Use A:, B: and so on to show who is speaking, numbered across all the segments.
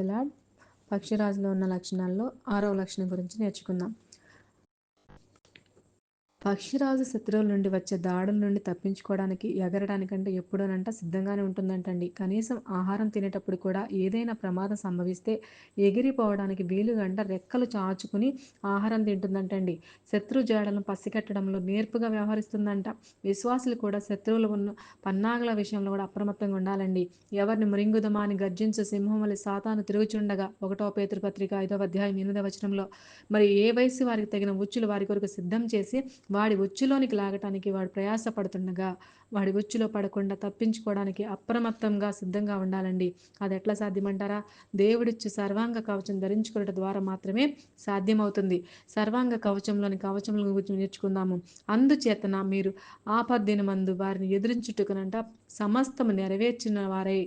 A: Lord. పక్షిరాజులో ఉన్న లక్షణాల్లో ఆరవ లక్షణం గురించి నేర్చుకుందాం. పక్షిరాజు శత్రువుల నుండి వచ్చే దాడుల నుండి తప్పించుకోవడానికి ఎగరడానికంటే ఎప్పుడోనంట సిద్ధంగానే ఉంటుందంటండి. కనీసం ఆహారం తినేటప్పుడు కూడా ఏదైనా ప్రమాదం సంభవిస్తే ఎగిరిపోవడానికి వీలుగంట రెక్కలు చాచుకుని ఆహారం తింటుందంటండి. శత్రు జాడలను పసిగట్టడంలో నేర్పుగా వ్యవహరిస్తుందంట. విశ్వాసులు కూడా శత్రువులు ఉన్న పన్నాగల విషయంలో కూడా అప్రమత్తంగా ఉండాలండి. ఎవరిని మృంగుదమా అని గర్జించు సింహం వల్ల సాతాను తిరుగుచుండగా ఒకటో పేతృపత్రిక ఐదవ అధ్యాయం ఎనిమిదవ వచనంలో మరి ఏ వయసు వారికి తగిన ఉచ్చులు వారి కొరకు సిద్ధం చేసి వాడి ఉచ్చులోనికి లాగటానికి వాడు ప్రయాసపడుతుండగా వాడి ఉచ్చులో పడకుండా తప్పించుకోవడానికి అప్రమత్తంగా సిద్ధంగా ఉండాలండి. అది ఎట్లా సాధ్యమంటారా? దేవుడిచ్చు సర్వాంగ కవచం ధరించుకోవడం ద్వారా మాత్రమే సాధ్యమవుతుంది. సర్వాంగ కవచంలోని కవచంలో గురించి నేర్చుకుందాము. అందుచేతన మీరు ఆపద్దిన మందు వారిని ఎదురించుటకునంట సమస్తము నెరవేర్చిన వారై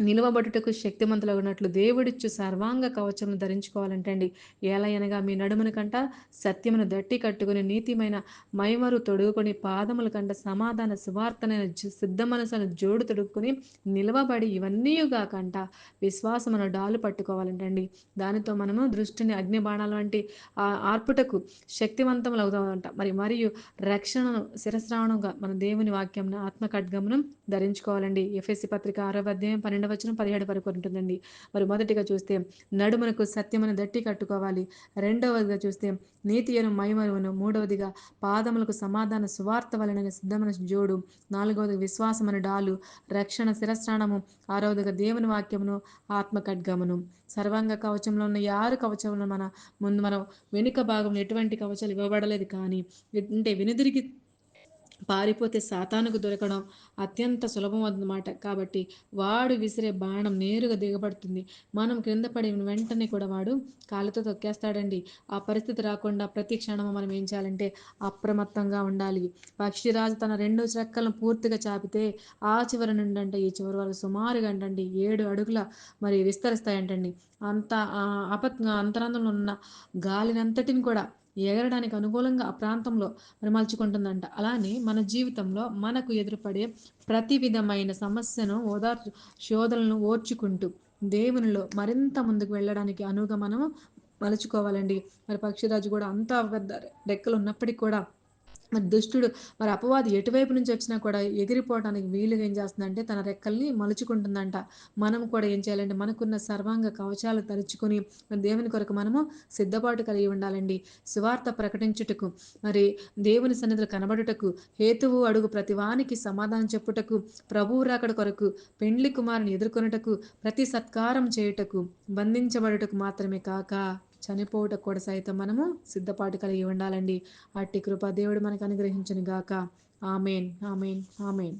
A: నిలువబడుటకు శక్తిమంతులు దేవుడిచ్చు సర్వాంగ కవచమును ధరించుకోవాలంటే అండి ఎలా అనగా మీ నడుమున కంట సత్యమును దట్టి కట్టుకుని నీతిమైన మైమరు తొడుగుకొని పాదముల కంట సమాధాన సువార్తనైన సిద్ధ మనసును జోడు తొడుక్కుని నిలవబడి ఇవన్నీయుగా కంట విశ్వాసమును డాలు పట్టుకోవాలంటండి. దానితో మనము దృష్టిని అగ్నిబాణాల వంటి ఆర్పుటకు శక్తివంతములు అవుతామంట మరి మరియు రక్షణను శిరస్రావణంగా మన దేవుని వాక్యం ఆత్మ ఖడ్గమును ధరించుకోవాలండి. ఎఫ్ఎస్సి పత్రిక ఆరవ అధ్యాయం పన్నెండు వచ్చిన పదిహేడు వరకు ఉంటుందండి. మరి మొదటిగా చూస్తే నడుమునకు సత్యమును దట్టి కట్టుకోవాలి. రెండవదిగా చూస్తే నీతి అను మైమరువును మూడవదిగా పాదములకు సమాధాన సువార్త వలన సిద్ధమైన జోడు. నాలుగవది విశ్వాసమని డాలు. రక్షణ శిరస్నానము ఆరవదిగా దేవుని వాక్యమును ఆత్మ ఖడ్గమును. సర్వాంగ కవచంలో ఉన్న ఆరు కవచంలో మన ముందు మనం వెనుక భాగంలో ఎటువంటి కవచాలు ఇవ్వబడలేదు కానీ అంటే వెనుదిరిగి పారిపోతే సాతానుకు దొరకడం అత్యంత సులభం అన్నమాట. కాబట్టి వాడు విసిరే బాణం నేరుగా దిగబడుతుంది. మనం క్రింద పడిన వెంటనే కూడా వాడు కాళ్ళతో తొక్కేస్తాడండి. ఆ పరిస్థితి రాకుండా ప్రతి క్షణము మనం ఏం చేయాలంటే అప్రమత్తంగా ఉండాలి. పక్షిరాజు తన రెండు రెక్కలను పూర్తిగా చాపితే ఆ చివరి నుండి అంటే ఈ చివరి వరకు సుమారుగా అంటండి ఏడు అడుగుల మరి విస్తరిస్తాయంటండి. అంత అపత్ అంతరంగంలో ఉన్న గాలినంతటిని కూడా ఎగరడానికి అనుకూలంగా ఆ ప్రాంతంలో మలుచుకుంటుందంట అలానే మన జీవితంలో మనకు ఎదురుపడే ప్రతి విధమైన సమస్యను ఓదార్చు శోధనలను ఓర్చుకుంటూ దేవునిలో మరింత ముందుకు వెళ్ళడానికి అనువుగా మనము మలుచుకోవాలండి. మరి పక్షిరాజు కూడా అంత పెద్ద రెక్కలు ఉన్నప్పటికీ కూడా మరి దుష్టుడు మరి అపవాది ఎటువైపు నుంచి వచ్చినా కూడా ఎగిరిపోవడానికి వీలుగా ఏం చేస్తుందంటే తన రెక్కల్ని మలుచుకుంటుందంట. మనం కూడా ఏం చేయాలంటే మనకున్న సర్వాంగ కవచాలు తలుచుకొని దేవుని కొరకు మనము సిద్ధపాటు కలిగి ఉండాలండి. సువార్త ప్రకటించుటకు మరి దేవుని సన్నిధులు కనబడుటకు హేతువు అడుగు ప్రతివానికి సమాధానం చెప్పుటకు ప్రభువు రాకడ కొరకు పెండ్లి కుమారుని ఎదుర్కొనుటకు ప్రతి సత్కారం చేయుటకు బంధించబడుటకు మాత్రమే కాక చనిపోవుట కూడా సైతం మనము సిద్ధపాటు కలిగి ఉండాలండి. అట్టి కృప దేవుడు మనకు అనుగ్రహించను గాక ఆమెన్ ఆమెన్ ఆమెన్.